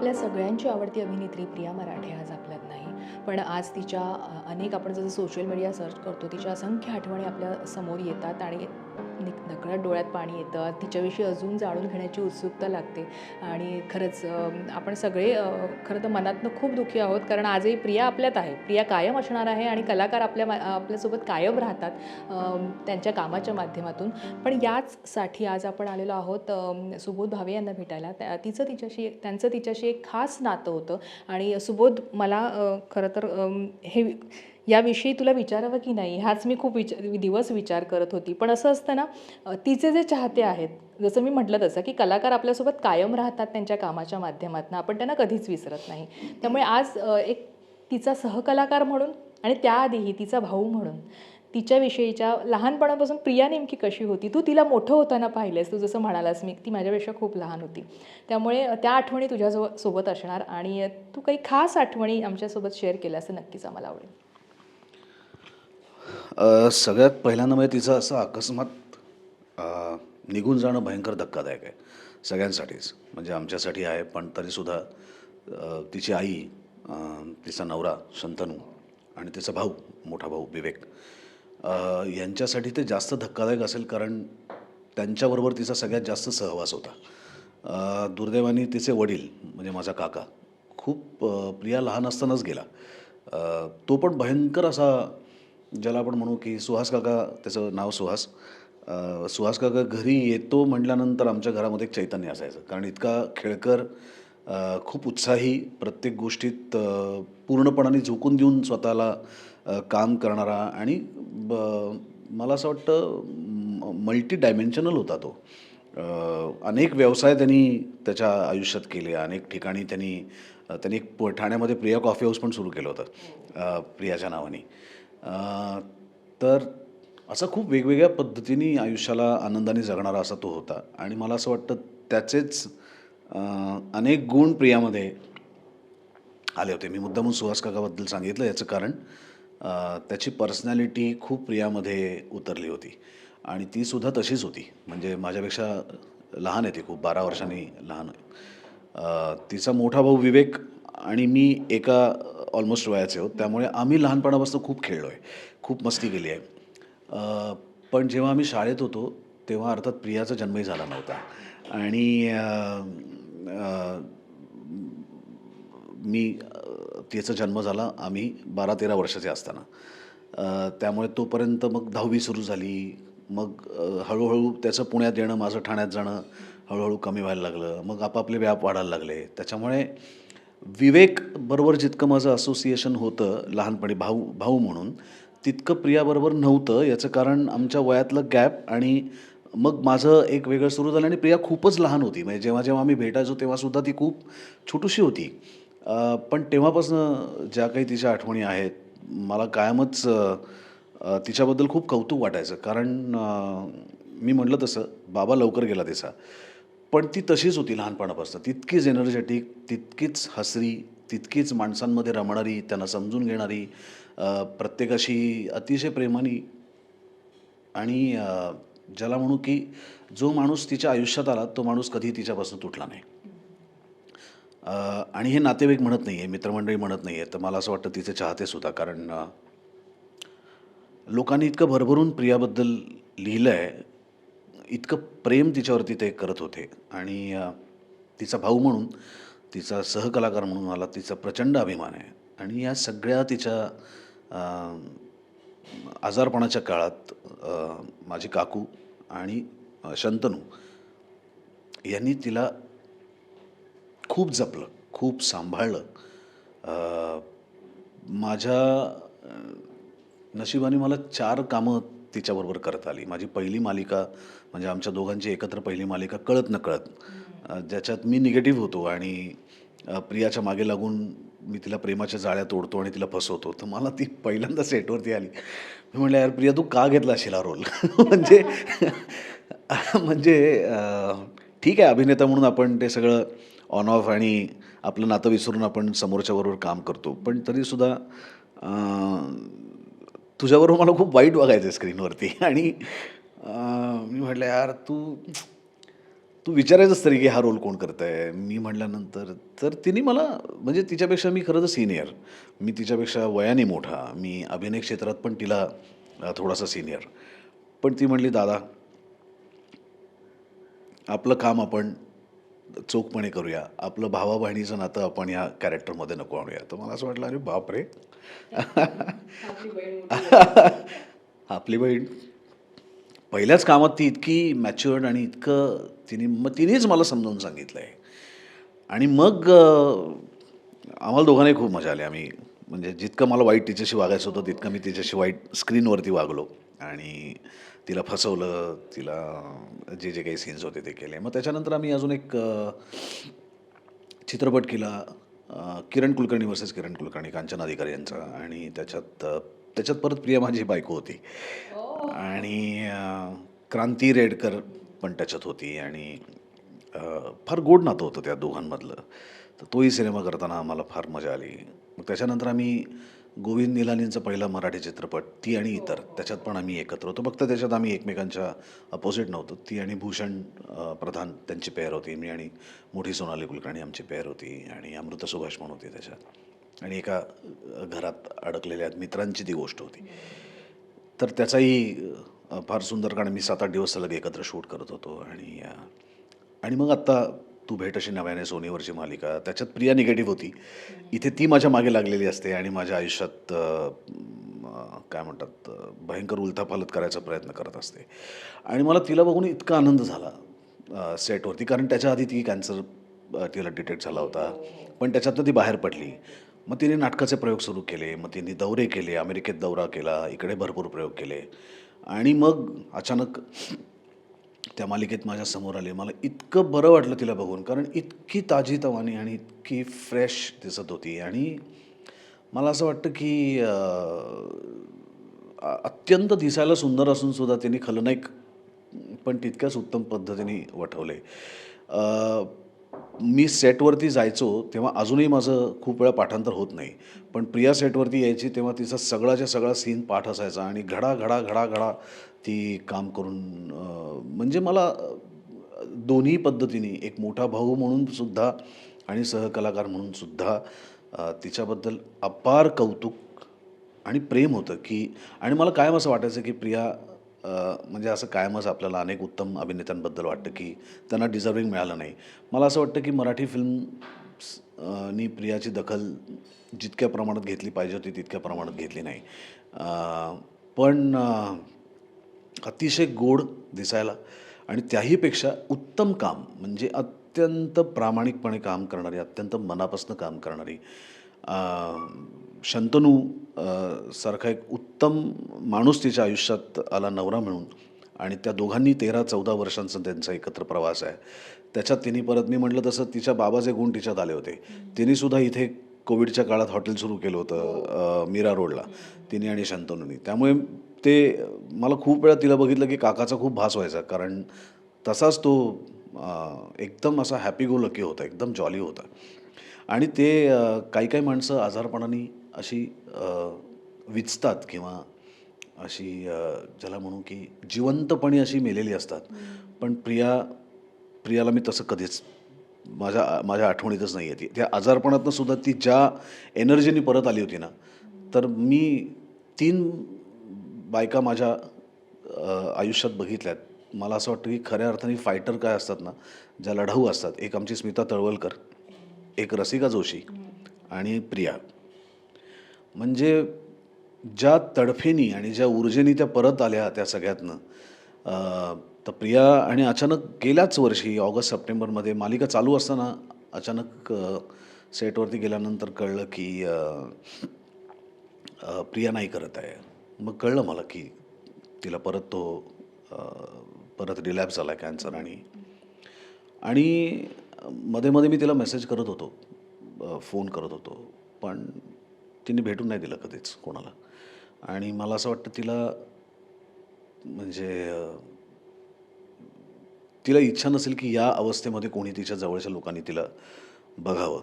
आपल्या सगळ्यांची आवडती अभिनेत्री प्रिया मराठे आज आपल्यात नाही. पण आज तिच्या अनेक आपण जसं सोशल मीडिया सर्च करतो तिच्या असंख्य आठवणी आपल्यासमोर येतात आणि निक- नकळत डोळ्यात पाणी येतं. तिच्याविषयी अजून जाणून घेण्याची उत्सुकता लागते. आणि खरंच आपण सगळे खरं तर मनातनं खूप दुःखी आहोत. कारण आजही प्रिया आपल्यात आहे. प्रिया कायम असणार आहे आणि कलाकार आपल्या मा- आपल्यासोबत कायम राहतात त्यांच्या कामाच्या माध्यमातून. पण याचसाठी आज आपण आलेलो आहोत सुबोध भावे यांना भेटायला. त्या तिचं तिच्याशी त्यांचं तिच्याशी एक खास नातं होतं. आणि सुबोध मला खरं तर हे याविषयी तुला विचारावं की नाही हाच मी खूप विच दिवस विचार करत होती. पण असं असतं ना तिचे जे चाहते आहेत जसं मी म्हटलं तसं की कलाकार आपल्यासोबत कायम राहतात त्यांच्या कामाच्या माध्यमातून आपण त्यांना कधीच विसरत नाही. त्यामुळे आज एक तिचा सहकलाकार म्हणून आणि त्याआधीही तिचा भाऊ म्हणून तिच्याविषयीच्या लहानपणापासून प्रिया नेमकी कशी होती तू तिला मोठं होताना पाहिलेस तू जसं म्हणालास मी ती माझ्यापेक्षा खूप लहान होती. त्यामुळे त्या आठवणी तुझ्यासो सोबत असणार आणि तू काही खास आठवणी आमच्यासोबत शेअर केल्यास असं नक्कीच आम्हाला आवडेल. सगळ्यात पहिल्यांदा म्हणजे तिचं असं अकस्मात निघून जाणं भयंकर धक्कादायक आहे सगळ्यांसाठीच. म्हणजे आमच्यासाठी आहे पण तरीसुद्धा तिची आई तिचा नवरा शंतनू आणि तिचा भाऊ मोठा भाऊ विवेक यांच्यासाठी ते जास्त धक्कादायक असेल कारण त्यांच्याबरोबर तिचा सगळ्यात जास्त सहवास होता. दुर्दैवानी दुर्दैवाने तिचे वडील म्हणजे माझा काका खूप प्रिया लहान असतानाच गेला. तो पण भयंकर असा ज्याला आपण म्हणू की सुहास काका त्याचं नाव सुहास. सुहास काका घरी येतो म्हटल्यानंतर आमच्या घरामध्ये एक चैतन्य असायचं. कारण इतका खेळकर खूप उत्साही प्रत्येक गोष्टीत पूर्णपणाने झोकून देऊन स्वतःला काम करणारा आणि ब- मला असं वाटतं मल्टी डायमेन्शनल होता तो. अनेक व्यवसाय त्यांनी त्याच्या आयुष्यात केले. अनेक ठिकाणी त्यांनी त्यांनी एक प- ठाण्यामध्ये प्रिया कॉफी हाऊस पण सुरू केलं होतं प्रियाच्या नावाने. तर असा खूप वेगवेगळ्या पद्धतीने आयुष्याला आनंदाने जगणारा असा तो होता. आणि मला असं वाटतं त्याचेच अनेक गुण प्रियामध्ये आले होते. मी मुद्दामून सुहास काकाबद्दल सांगितलं याचं कारण त्याची पर्सनॅलिटी खूप प्रियामध्ये उतरली होती. आणि ती सुद्धा तशीच होती. म्हणजे माझ्यापेक्षा लहान आहे ती खूप बारा वर्षांनी लहान आहे. तिचा मोठा भाऊ विवेक आणि मी एका ऑलमोस्ट वयाचे आहोत. त्यामुळे आम्ही लहानपणापासून खूप खेळलो आहे खूप मस्ती केली आहे. पण जेव्हा आम्ही शाळेत होतो तेव्हा अर्थात प्रियाचा जन्मही झाला नव्हता. आणि मी तिचा जन्म झाला आम्ही बारा तेरा वर्षाचे असताना. त्यामुळे तोपर्यंत मग दहावी सुरू झाली. मग हळूहळू त्याचं पुण्यात येणं माझं ठाण्यात जाणं हळूहळू कमी व्हायला लागलं. मग आपापले व्याप वाढायला लागले. त्याच्यामुळे विवेक बरोबर जितकं माझं असोसिएशन होतं लहानपणी भाऊ भाऊ म्हणून तितकं प्रियाबरोबर नव्हतं. याचं कारण आमच्या वयातलं गॅप आणि मग माझं एक वेगळं सुरू झालं आणि प्रिया खूपच लहान होती. म्हणजे जेव्हा जेव्हा आम्ही भेटायचो तेव्हासुद्धा ती खूप छोटीशी होती. पण तेव्हापासून ज्या काही तिच्या आठवणी आहेत मला कायमच तिच्याबद्दल खूप कौतुक वाटायचं. कारण मी म्हटलं तसं बाबा लवकर गेला तिचा पण ती तशीच होती लहानपणापासून. तितकीच एनर्जेटिक तितकीच हसरी तितकीच माणसांमध्ये रमणारी त्यांना समजून घेणारी प्रत्येकाशी अतिशय प्रेमानी आणि ज्याला म्हणू की जो माणूस तिच्या आयुष्यात आला तो माणूस कधी तिच्यापासून तुटला नाही. आणि हे नातेवाईक म्हणत नाही आहे मित्रमंडळी म्हणत नाही आहे तर मला असं वाटतं तिचे चाहते सुद्धा कारण लोकांनी इतकं भरभरून प्रियाबद्दल लिहिलं आहे इतकं प्रेम तिच्यावरती ते करत होते. आणि तिचा भाऊ म्हणून तिचा सहकलाकार म्हणून मला तिचा प्रचंड अभिमान आहे. आणि या सगळ्या तिच्या आजारपणाच्या काळात माझी काकू आणि शंतनू यांनी तिला खूप जपलं खूप सांभाळलं. माझ्या नशिबाने मला चार कामं तिच्याबरोबर करता आली. माझी पहिली मालिका म्हणजे आमच्या दोघांची एकत्र पहिली मालिका कळत न कळत ज्याच्यात मी निगेटिव्ह होतो आणि प्रियाच्या मागे लागून मी तिला प्रेमाच्या जाळ्या तोडतो आणि तिला फसवतो. तर मला ती पहिल्यांदा सेटवरती आली. मी म्हटलं यार प्रिया तू का घेतला शिला रोल? म्हणजे म्हणजे ठीक आहे अभिनेता म्हणून आपण ते सगळं ऑन ऑफ आणि आपलं नातं विसरून आपण समोरच्याबरोबर काम करतो. पण तरीसुद्धा तुझ्याबरोबर मला खूप वाईट वागायचं आहे स्क्रीनवरती. आणि मी म्हटलं यार तू तू विचारायचंच तरी की हा रोल कोण करत आहे मी म्हटल्यानंतर तर तिने मला म्हणजे तिच्यापेक्षा मी खरं तर सिनियर. मी तिच्यापेक्षा वयाने मोठा. मी अभिनय क्षेत्रात पण तिला थोडासा सिनियर. पण ती म्हणली दादा आपलं काम आपण चोखपणे करूया. आपलं भावा बहिणीचं नातं आपण या कॅरेक्टरमध्ये नको आणूया. तर मला असं वाटलं अरे बाप रे आपली बहीण. पहिल्याच कामात ती इतकी मॅच्युअर्ड आणि इतकं तिने मग तिनेच मला समजावून सांगितलं आहे आणि मग आम्हाला दोघांनाही खूप मजा आली. आम्ही म्हणजे जितकं मला वाईट तिच्याशी वागायचं होतं तितकं मी तिच्याशी वाईट स्क्रीनवरती वागलो. आणि तिला फसवलं तिला जे जे काही सीन्स होते ते केले. मग त्याच्यानंतर आम्ही अजून एक चित्रपट केला किरण कुलकर्णी वर्सेस किरण कुलकर्णी कांचन अधिकारी यांचा. आणि त्याच्यात त्याच्यात परत प्रिया माझी बायको होती. आणि क्रांती रेडकर पण त्याच्यात होती. आणि फार गोड नातं होतं त्या दोघांमधलं. तर तोही सिनेमा करताना आम्हाला फार मजा आली. मग त्याच्यानंतर आम्ही गोविंद निलानींचा पहिला मराठी चित्रपट ती आणि इतर त्याच्यात पण आम्ही एकत्र होतो. फक्त त्याच्यात आम्ही एकमेकांच्या अपोजिट नव्हतो. ती आणि भूषण प्रधान त्यांची पेअर होती. मी आणि मोठी सोनाली कुलकर्णी आमची पेअर होती आणि अमृता सुभाष पण होती त्याच्यात. आणि एका घरात अडकलेल्या मित्रांची ती गोष्ट होती. तर त्याचाही फार सुंदर कारण मी सात आठ दिवस सलग एकत्र शूट करत होतो आणि आणि मग आत्ता तू भेट अशी नव्याने सोनीवरची मालिका. त्याच्यात प्रिया निगेटिव्ह होती. इथे ती माझ्या मागे लागलेली असते आणि माझ्या आयुष्यात काय म्हणतात भयंकर उलथापालत करायचा प्रयत्न करत असते. आणि मला तिला बघून इतका आनंद झाला सेटवरती कारण त्याच्या आधी ती कॅन्सर तिला डिटेक्ट झाला होता. पण त्याच्यातनं ती बाहेर पडली. मग तिने नाटकाचे प्रयोग सुरू केले. मग तिने दौरे केले. अमेरिकेत दौरा केला. इकडे भरपूर प्रयोग केले. आणि मग अचानक त्या मालिकेत माझ्यासमोर आले. मला इतकं बरं वाटलं तिला बघून कारण इतकी ताजी तवानी आणि इतकी फ्रेश दिसत होती. आणि मला असं वाटतं की अत्यंत दिसायला सुंदर असून सुद्धा त्यांनी खलनायक पण तितक्याच उत्तम पद्धतीने वठवले. मी सेटवरती जायचो तेव्हा अजूनही माझं खूप वेळा पाठांतर होत नाही. पण प्रिया सेटवरती यायची तेव्हा तिचा सगळाच्या सगळा सीन पाठ असायचा आणि घडा घडा घडा घडा ती काम करून म्हणजे मला दोन्ही पद्धतीने एक मोठा भाऊ म्हणून सुद्धा आणि सहकलाकार म्हणून सुद्धा तिच्याबद्दल अपार कौतुक आणि प्रेम होतं की आणि मला कायम असं वाटायचं की प्रिया म्हणजे असं कायमच आपल्याला अनेक उत्तम अभिनेत्यांबद्दल वाटतं की त्यांना डिझर्विंग मिळालं नाही. मला असं वाटतं की मराठी फिल्म नी प्रियाची दखल जितक्या प्रमाणात घेतली पाहिजे होती तितक्या प्रमाणात घेतली नाही. पण अतिशय गोड दिसायला आणि त्याहीपेक्षा उत्तम काम म्हणजे अत्यंत प्रामाणिकपणे काम करणारी अत्यंत मनापासून काम करणारी शंतनू सारखा एक उत्तम माणूस तिच्या आयुष्यात आला नवरा मिळून आणि त्या दोघांनी तेरा चौदा वर्षांचा त्यांचा एकत्र प्रवास आहे. त्याच्यात तिने परत मी म्हटलं तसं तिच्या बाबाचे गुण तिच्यात आले होते. तिनेसुद्धा इथे कोविडच्या काळात हॉटेल सुरू केलं होतं मीरा रोडला. तिने आणि शंतनूनी. त्यामुळे ते मला खूप वेळा तिला बघितलं की काकाचा खूप भास व्हायचा कारण तसाच तो एकदम असा हॅपी गो लकी होता एकदम जॉली होता. आणि ते काही काही माणसं आजारपणाने अशी विचतात किंवा अशी ज्याला म्हणू की जिवंतपणे अशी मेलेली असतात. पण प्रिया प्रियाला मी तसं कधीच माझ्या माझ्या आठवणीतच नाही आहे ती. त्या आजारपणातनं सुद्धा ती ज्या एनर्जीने परत आली होती ना तर मी तीन बायका माझ्या आयुष्यात बघितल्यात. मला असं वाटतं की खऱ्या अर्थाने फायटर काय असतात ना ज्या लढाऊ असतात. एक आमची स्मिता तळवलकर एक रसिका जोशी आणि प्रिया. म्हणजे ज्या तडफेनी आणि ज्या ऊर्जेनी त्या परत आल्या त्या सगळ्यातनं तर प्रिया आणि अचानक गेल्याच वर्षी ऑगस्ट सप्टेंबरमध्ये मालिका चालू असताना अचानक सेटवरती गेल्यानंतर कळलं की प्रिया नाही करत आहे. मग कळलं मला की तिला परत तो परत रिलॅप्स झाला कॅन्सर आणि आणि मध्ये मध्ये मी तिला मेसेज करत होतो फोन करत होतो पण तिने भेटून नाही दिलं कधीच कोणाला. आणि मला असं वाटतं तिला म्हणजे तिला इच्छा नसेल की या अवस्थेमध्ये कोणी तिच्या जवळच्या लोकांनी तिला बघावं.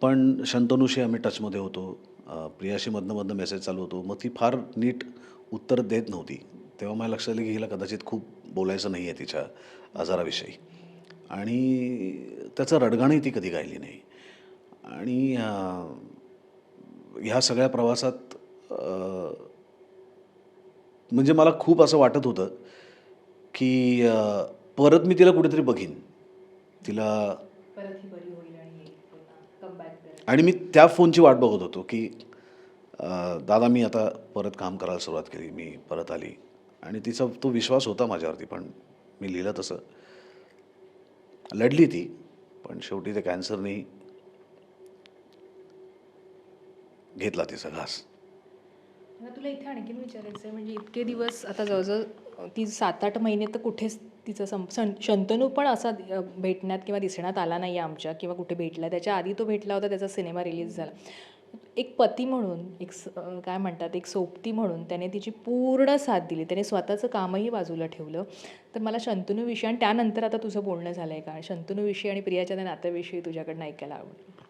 पण शंतनूशी आम्ही टचमध्ये होतो. प्रियाशी मधनं मधनं मेसेज चालू होतो. मग ती फार नीट उत्तर देत नव्हती. तेव्हा मला लक्षात आलं की हिला कदाचित खूप बोलायचं नाही आहे तिच्या आजाराविषयी. आणि त्याचं रडगाणही ती कधी गायली नाही. आणि ह्या सगळ्या प्रवासात म्हणजे मला खूप असं वाटत होतं की परत मी तिला कुठेतरी बघीन. तिला परत ही बरी होईल आणि कमबॅक आणि मी त्या फोनची वाट बघत होतो की दादा मी आता परत काम करायला सुरुवात केली मी परत आली. आणि तिचा तो विश्वास होता माझ्यावरती पण मी लिहिलं तसं. लढली ती पण शेवटी त्या कॅन्सरनी घेतला तिचा घास. तुला इथे आणखीन विचारायचं आहे म्हणजे इतके दिवस आता जवळजवळ ती सात आठ महिने तर कुठेच तिचं सं सं शंतनू पण असा भेटण्यात किंवा दिसण्यात आला नाही आमच्या किंवा कुठे भेटला. त्याच्या आधी तो भेटला होता त्याचा सिनेमा रिलीज झाला. एक पती म्हणून एक स- काय म्हणतात एक सोबती म्हणून त्याने तिची पूर्ण साथ दिली. त्याने स्वतःचं कामही बाजूला ठेवलं. तर मला शंतनूविषयी आणि त्यानंतर आता तुझं बोलणं झालं आहे का शंतनूविषयी आणि प्रियाच्या त्या नात्याविषयी तुझ्याकडनं ऐकायला आवडेल.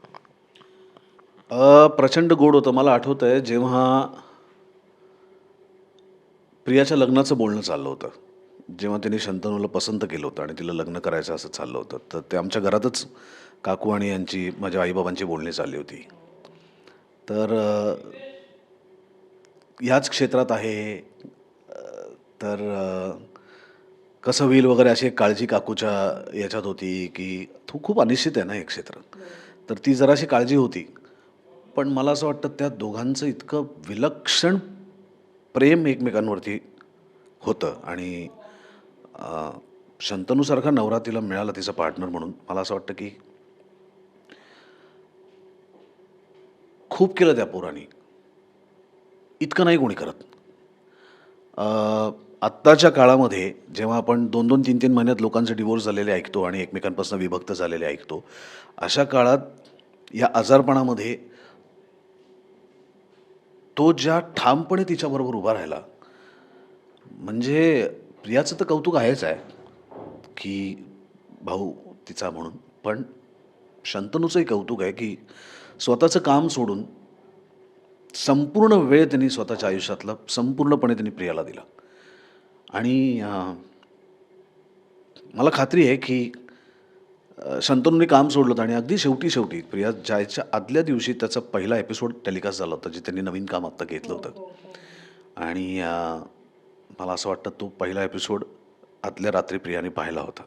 प्रचंड गोड होतं. मला आठवतं आहे जेव्हा प्रियाच्या लग्नाचं बोलणं चाललं होतं. जेव्हा तिने शंतनूला पसंत केलं होतं आणि तिला लग्न करायचं असं चाललं होतं तर ते आमच्या घरातच काकू आणि यांची माझ्या आईबाबांची बोलणी चालली होती. तर याच ह्याच क्षेत्रात आहे तर कसं होईल वगैरे अशी एक काळजी काकूच्या याच्यात होती की तू खूप अनिश्चित आहे ना हे क्षेत्र. तर ती जराशी काळजी होती. पण मला असं वाटतं त्या दोघांचं इतकं विलक्षण प्रेम एकमेकांवरती होतं आणि शंतनूसारखा नवरा तिला मिळाला तिचा पार्टनर म्हणून. मला असं वाटतं की खूप केलं त्या पोरांनी. इतकं नाही कोणी करत. आत्ताच्या काळामध्ये जेव्हा आपण दोन दोन तीन तीन महिन्यात लोकांचे डिवोर्स झालेले ऐकतो आणि एकमेकांपासून विभक्त झालेले ऐकतो अशा काळात या आजारपणामध्ये तो ज्या ठामपणे तिच्याबरोबर उभा राहिला म्हणजे प्रियाचं तर कौतुक आहेच आहे की भाऊ तिचा म्हणून. पण शंतनूचंही कौतुक आहे की स्वतःचं काम सोडून संपूर्ण वेळ त्यांनी स्वतःच्या आयुष्यातला संपूर्णपणे त्यांनी प्रियाला दिला. आणि मला खात्री आहे की शंतनूने काम सोडलं होतं आणि अगदी शेवटी शेवटी प्रिया जायच्या आदल्या दिवशी त्याचा पहिला एपिसोड टेलिकास्ट झाला होता जे त्यांनी नवीन काम आत्ता घेतलं होतं. आणि अं, मला असं वाटतं तो पहिला एपिसोड आदल्या रात्री प्रियाने पाहिला होता.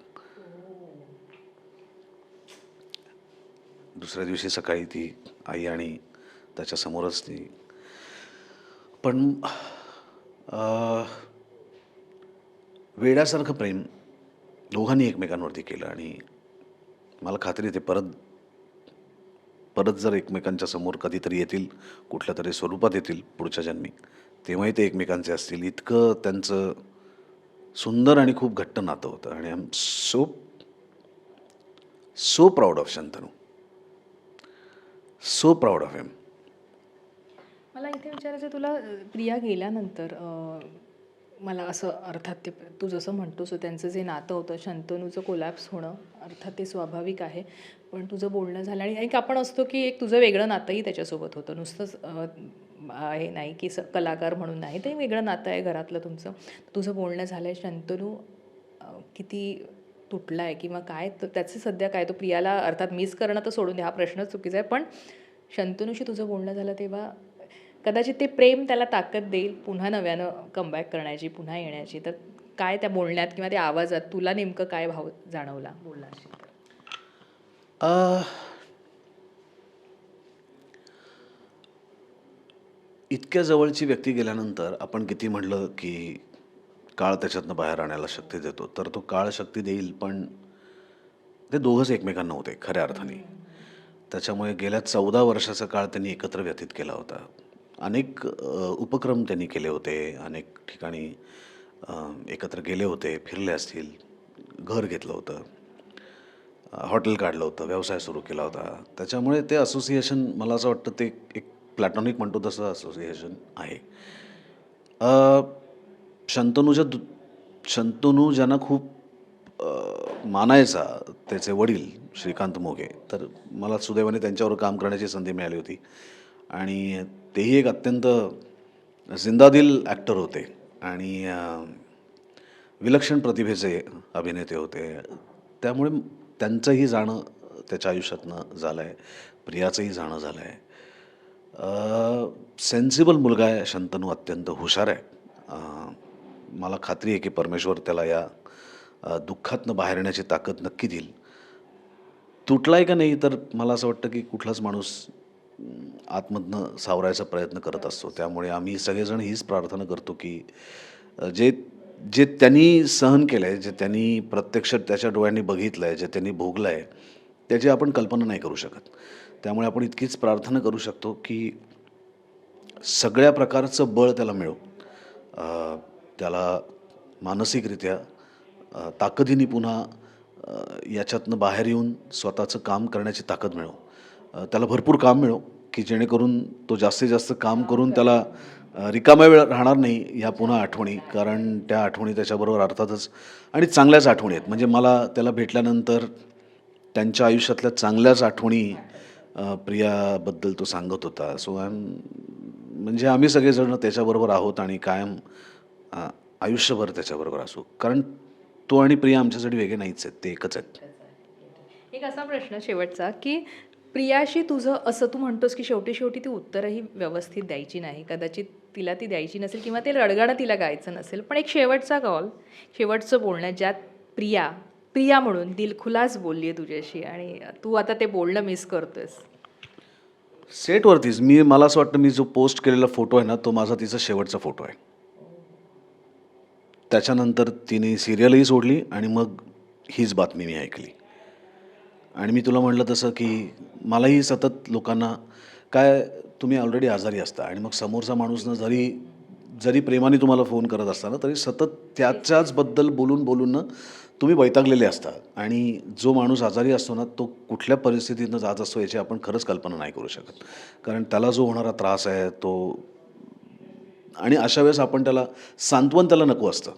दुसऱ्या दिवशी सकाळी ती आई आणि त्याच्यासमोरच ती. पण वेड्यासारखं प्रेम दोघांनी एकमेकांवरती केलं आणि मला खात्री ते परत परत जर एकमेकांच्या समोर कधीतरी येतील कुठल्या तरी स्वरूपात येतील पुढच्या जन्मी तेव्हाही ते एकमेकांचे असतील. इतकं त्यांचं सुंदर आणि खूप घट्ट नातं होतं. आणि I am so so proud of Shantanu so proud of him मला इथे विचारायचं तुला प्रिया गेल्यानंतर मला असं अर्थात ते तू जसं म्हणतोस त्यांचं जे नातं होतं शंतनूचं कोलॅप्स होणं अर्थात ते स्वाभाविक आहे. पण तुझं बोलणं झालं आणि एक आपण असतो की एक तुझं वेगळं नातंही त्याच्यासोबत होतं. नुसतंच आहे नाही की स कलाकार म्हणून नाही ते वेगळं नातं आहे घरातलं तुमचं. तुझं बोलणं झालं आहे शंतनू किती तुटला आहे किंवा काय? तर त्याचं सध्या काय? तो प्रियाला अर्थात मिस करणं तर सोडून द्या हा प्रश्नच चुकीचा आहे. पण शंतनूशी तुझं बोलणं झालं तेव्हा कदाचित ते प्रेम त्याला ताकद देईल पुन्हा नव्यानं कमबॅक करण्याची पुन्हा येण्याची. तर काय त्या बोलण्यात किंवा त्या आवाजात तुला नेमकं काय भाव जाणवला बोलला इतक्या जवळची व्यक्ती गेल्यानंतर आपण किती म्हटलं की काळ त्याच्यातनं बाहेर आणायला शक्ती देतो. तर तो काळ शक्ती देईल पण ते दोघंच एकमेकांना होते खऱ्या अर्थाने. त्याच्यामुळे गेल्या चौदा वर्षाचा काळ त्यांनी एकत्र व्यतीत केला होता. अनेक उपक्रम त्यांनी केले होते. अनेक ठिकाणी एकत्र गेले होते फिरले असतील घर घेतलं होतं हॉटेल काढलं होतं व्यवसाय सुरू केला होता. त्याच्यामुळे ते असोसिएशन मला असं वाटतं ते एक प्लॅटॉनिक म्हणतो तसं असोसिएशन आहे. अ, शंतनूच्या दु शंतनू ज्यांना खूप मानायचा त्याचे वडील श्रीकांत मोघे तर मला सुदैवाने त्यांच्यावर काम करण्याची संधी मिळाली होती. आणि तेही एक अत्यंत जिंदादिल ॲक्टर होते आणि विलक्षण प्रतिभेचे अभिनेते होते. त्यामुळे त्यांचंही जाणं त्याच्या आयुष्यातनं झालं आहे प्रियाचंही जाणं झालं आहे सेन्सिबल मुलगा आहे शंतनू अत्यंत हुशार आहे. मला खात्री आहे की परमेश्वर त्याला या दुःखातनं बाहेर येण्याची ताकद नक्की देईल. तुटला आहे का नाही तर मला असं वाटतं की कुठलाच माणूस आतमधनं सावरायचा प्रयत्न करत असतो. त्यामुळे आम्ही सगळेजण हीच प्रार्थना करतो की जे जे त्यांनी सहन केलं आहे जे त्यांनी प्रत्यक्ष त्याच्या डोळ्यांनी बघितलं आहे जे त्यांनी भोगलं आहे त्याची आपण कल्पना नाही करू शकत. त्यामुळे आपण इतकीच प्रार्थना करू शकतो की सगळ्या प्रकारचं बळ त्याला मिळो. त्याला मानसिकरित्या ताकदीने पुन्हा याच्यातनं बाहेर येऊन स्वतःचं काम करण्याची ताकद मिळो. त्याला भरपूर काम मिळो की जेणेकरून तो जास्तीत जास्त काम करून त्याला रिकामा वेळ राहणार नाही ह्या पुन्हा आठवणी. कारण त्या आठवणी त्याच्याबरोबर अर्थातच आणि चांगल्याच आठवणी आहेत. म्हणजे मला त्याला भेटल्यानंतर त्यांच्या आयुष्यातल्या चांगल्याच आठवणी प्रियाबद्दल तो सांगत होता. सो आय म्हणजे आम्ही सगळेजण त्याच्याबरोबर आहोत आणि कायम आयुष्यभर त्याच्याबरोबर असू. कारण तो आणि प्रिया आमच्यासाठी वेगळे नाहीच आहेत ते एकच आहेत. एक असा प्रश्न शेवटचा की प्रियाशी तुझं असं तू म्हणतोस की शेवटी शेवटी ती उत्तरही व्यवस्थित द्यायची नाही. कदाचित तिला ती द्यायची नसेल किंवा ते रडगाणं तिला गायचं नसेल. पण एक शेवटचा कॉल शेवटचं बोलणं ज्यात प्रिया प्रिया म्हणून दिलखुलास बोलली आहे तुझ्याशी आणि तू आता ते बोलणं मिस करतोयस. सेटवरतीच मी मला असं वाटतं मी जो पोस्ट केलेला फोटो आहे ना तो माझा तिचा शेवटचा फोटो आहे. त्याच्यानंतर तिने सिरियलही सोडली आणि मग हीच बातमी मी ऐकली. आणि मी तुला म्हटलं तसं की मलाही सतत लोकांना काय तुम्ही ऑलरेडी आजारी असता आणि मग समोरचा माणूसनं जरी जरी प्रेमाने तुम्हाला फोन करत असताना तरी सतत त्याच्याचबद्दल बोलून बोलून ना तुम्ही वैतागलेले असता. आणि जो माणूस आजारी असतो ना तो कुठल्या परिस्थितीतनं जात असतो याची आपण खरंच कल्पना नाही करू शकत. कारण त्याला जो होणारा त्रास आहे तो आणि अशा वेळेस आपण त्याला सांत्वन त्याला नको असतं.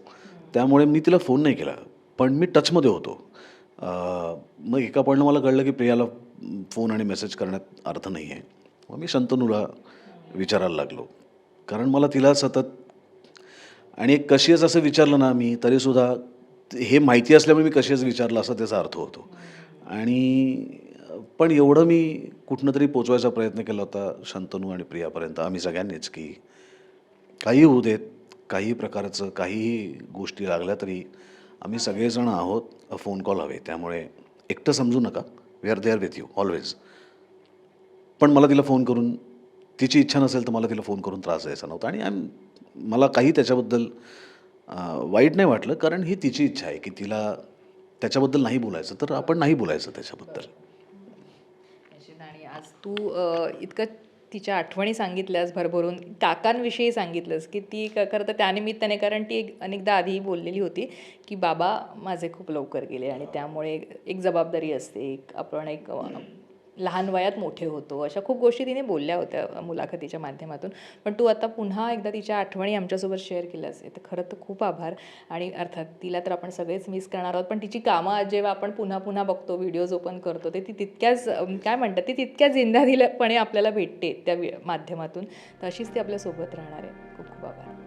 त्यामुळे मी तिला फोन नाही केला. पण मी टचमध्ये होतो. मग एका पॉईंटला मला कळलं की प्रियाला फोन आणि मेसेज करण्यात अर्थ नाही आहे. मग मी शंतनूला विचारायला लागलो. कारण मला तिला सतत आणि एक कशी आहेस असं विचारलं ना मी तरीसुद्धा हे माहिती असल्यामुळे मी कशी आहेस विचारलं असं त्याचा अर्थ होतो. आणि पण एवढं मी कुठनं तरी पोचवायचा प्रयत्न केला होता शंतनू आणि प्रियापर्यंत. आम्ही सगळ्यांनीच की काही होऊ देत काही प्रकारचं काहीही गोष्टी लागल्या तरी आम्ही सगळेजण आहोत फोन कॉल हवे. त्यामुळे एकटं समजू नका. We are there with you always पण मला तिला फोन करून तिची इच्छा नसेल तर मला तिला फोन करून त्रास द्यायचा नव्हता. आणि आम मला काही त्याच्याबद्दल वाईट नाही वाटलं कारण ही तिची इच्छा आहे की तिला त्याच्याबद्दल नाही बोलायचं तर आपण नाही बोलायचं त्याच्याबद्दल. आज तू इतकं तिच्या आठवणी सांगितल्यास भरभरून काकांविषयी सांगितलंस की ती क- खरं तर त्यानिमित्ताने कारण ती एक अनेकदा आधी बोललेली होती की बाबा माझे खूप लवकर गेले आणि त्यामुळे एक जबाबदारी असते एक आपण एक लहान वयात मोठे होतो. अशा खूप गोष्टी तिने बोलल्या होत्या मुलाखतीच्या माध्यमातून. पण तू आता पुन्हा एकदा तिच्या आठवणी आमच्यासोबत शेअर केल्यास तर खरं तर खूप आभार. आणि अर्थात तिला तर आपण सगळेच मिस करणार आहोत पण तिची कामं जेव्हा आपण पुन्हा पुन्हा बघतो व्हिडिओज ओपन करतो ते ती तितक्याच काय म्हणतात ती तितक्या जिंदादिलपणे आपल्याला भेटते त्या वि- माध्यमातून. तर अशीच ती आपल्यासोबत राहणार आहे. खूप खूप आभार.